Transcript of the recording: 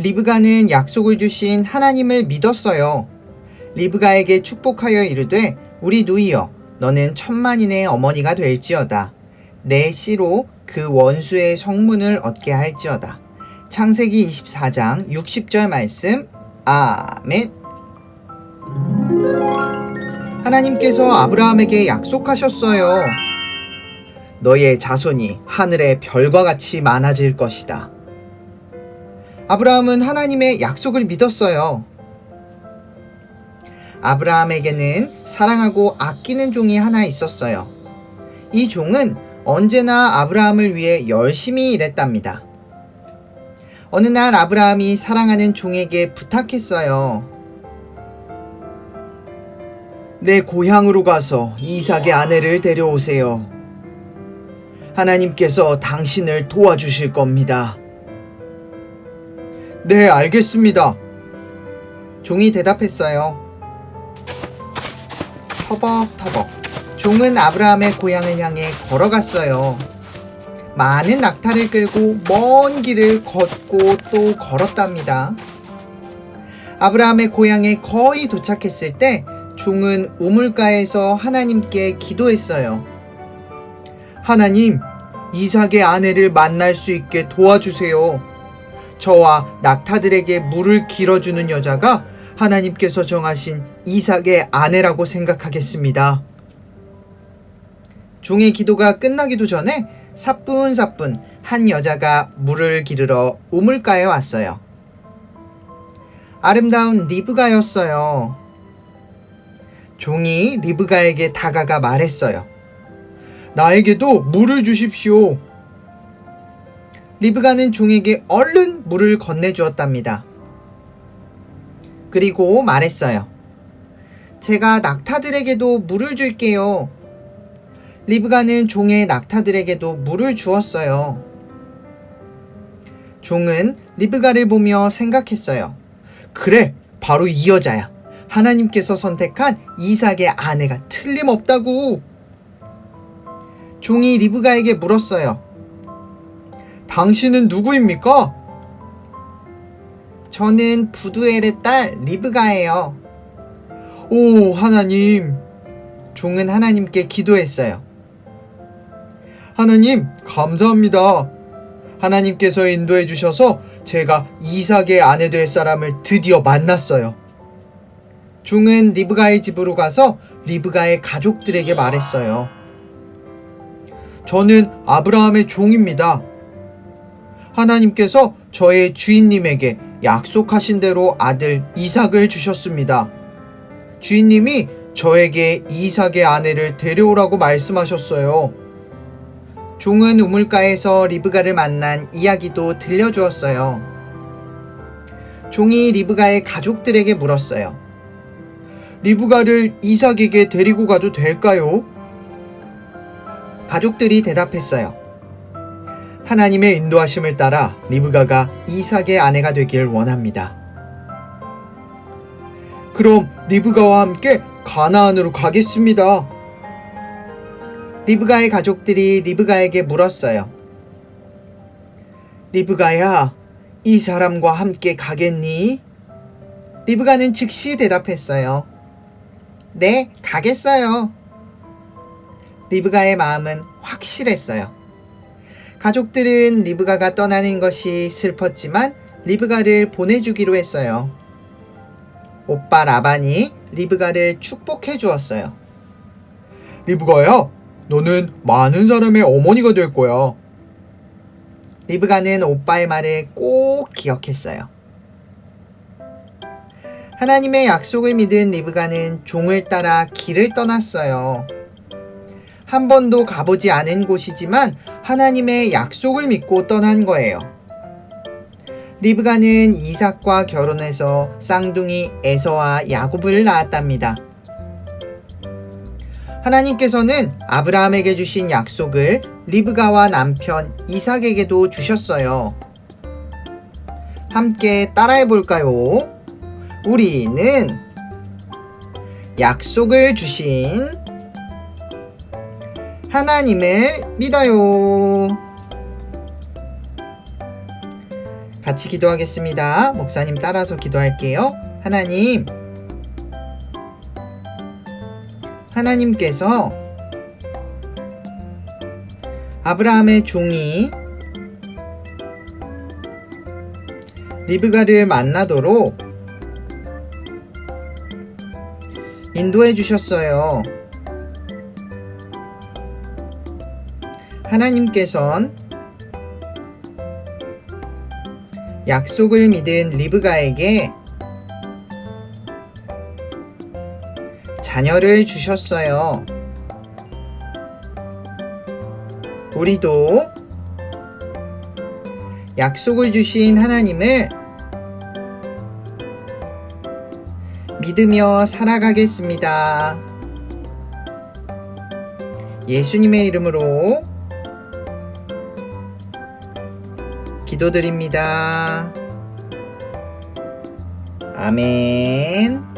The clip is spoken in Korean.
리브가는 약속을 주신 하나님을 믿었어요. 리브가에게 축복하여 이르되 우리 누이여 너는 천만인의 어머니가 될지어다. 내 씨로 그 원수의 성문을 얻게 할지어다. 창세기 24장 60절 말씀 아멘 하나님께서 아브라함에게 약속하셨어요. 너의 자손이 하늘의 별과 같이 많아질 것이다. 아브라함은 하나님의 약속을 믿었어요. 아브라함에게는 사랑하고 아끼는 종이 하나 있었어요. 이 종은 언제나 아브라함을 위해 열심히 일했답니다. 어느 날 아브라함이 사랑하는 종에게 부탁했어요. 내 고향으로 가서 이삭의 아내를 데려오세요. 하나님께서 당신을 도와주실 겁니다. 네, 알겠습니다. 종이 대답했어요. 터벅터벅. 종은 아브라함의 고향을 향해 걸어갔어요. 많은 낙타를 끌고 먼 길을 걷고 또 걸었답니다. 아브라함의 고향에 거의 도착했을 때 종은 우물가에서 하나님께 기도했어요. 하나님, 이삭의 아내를 만날 수 있게 도와주세요. 저와 낙타들에게 물을 길어주는 여자가 하나님께서 정하신 이삭의 아내라고 생각하겠습니다. 종의 기도가 끝나기도 전에 사뿐사뿐 한 여자가 물을 기르러 우물가에 왔어요. 아름다운 리브가였어요. 종이 리브가에게 다가가 말했어요. 나에게도 물을 주십시오. 리브가는 종에게 얼른 물을 건네주었답니다. 그리고 말했어요. 제가 낙타들에게도 물을 줄게요. 리브가는 종의 낙타들에게도 물을 주었어요. 종은 리브가를 보며 생각했어요. 그래, 바로 이 여자야. 하나님께서 선택한 이삭의 아내가 틀림없다고. 종이 리브가에게 물었어요. 당신은 누구입니까? 저는 부두엘의 딸 리브가예요. 오, 하나님. 종은 하나님께 기도했어요. 하나님, 감사합니다. 하나님께서 인도해 주셔서 제가 이삭의 아내 될 사람을 드디어 만났어요. 종은 리브가의 집으로 가서 리브가의 가족들에게 말했어요. 저는 아브라함의 종입니다. 하나님께서 저의 주인님에게 약속하신 대로 아들 이삭을 주셨습니다. 주인님이 저에게 이삭의 아내를 데려오라고 말씀하셨어요. 종은 우물가에서 리브가를 만난 이야기도 들려주었어요. 종이 리브가의 가족들에게 물었어요. 리브가를 이삭에게 데리고 가도 될까요? 가족들이 대답했어요. 하나님의 인도하심을 따라 리브가가 이삭의 아내가 되길 원합니다. 그럼 리브가와 함께 가나안으로 가겠습니다. 리브가의 가족들이 리브가에게 물었어요. 리브가야, 이 사람과 함께 가겠니? 리브가는 즉시 대답했어요. 네, 가겠어요. 리브가의 마음은 확실했어요. 가족들은 리브가가 떠나는 것이 슬펐지만 리브가를 보내주기로 했어요. 오빠 라반이 리브가를 축복해 주었어요. 리브가야, 너는 많은 사람의 어머니가 될 거야. 리브가는 오빠의 말을 꼭 기억했어요. 하나님의 약속을 믿은 리브가는 종을 따라 길을 떠났어요. 한 번도 가보지 않은 곳이지만 하나님의 약속을 믿고 떠난 거예요. 리브가는 이삭과 결혼해서 쌍둥이 에서와 야곱을 낳았답니다. 하나님께서는 아브라함에게 주신 약속을 리브가와 남편 이삭에게도 주셨어요. 함께 따라해 볼까요? 우리는 약속을 주신 하나님을 믿어요. 같이 기도하겠습니다. 목사님 따라서 기도할게요. 하나님, 하나님께서 아브라함의 종이 리브가를 만나도록 인도해 주셨어요. 하나님께선 약속을 믿은 리브가에게 자녀를 주셨어요. 우리도 약속을 주신 하나님을 믿으며 살아가겠습니다. 예수님의 이름으로 기도드립니다. 아멘.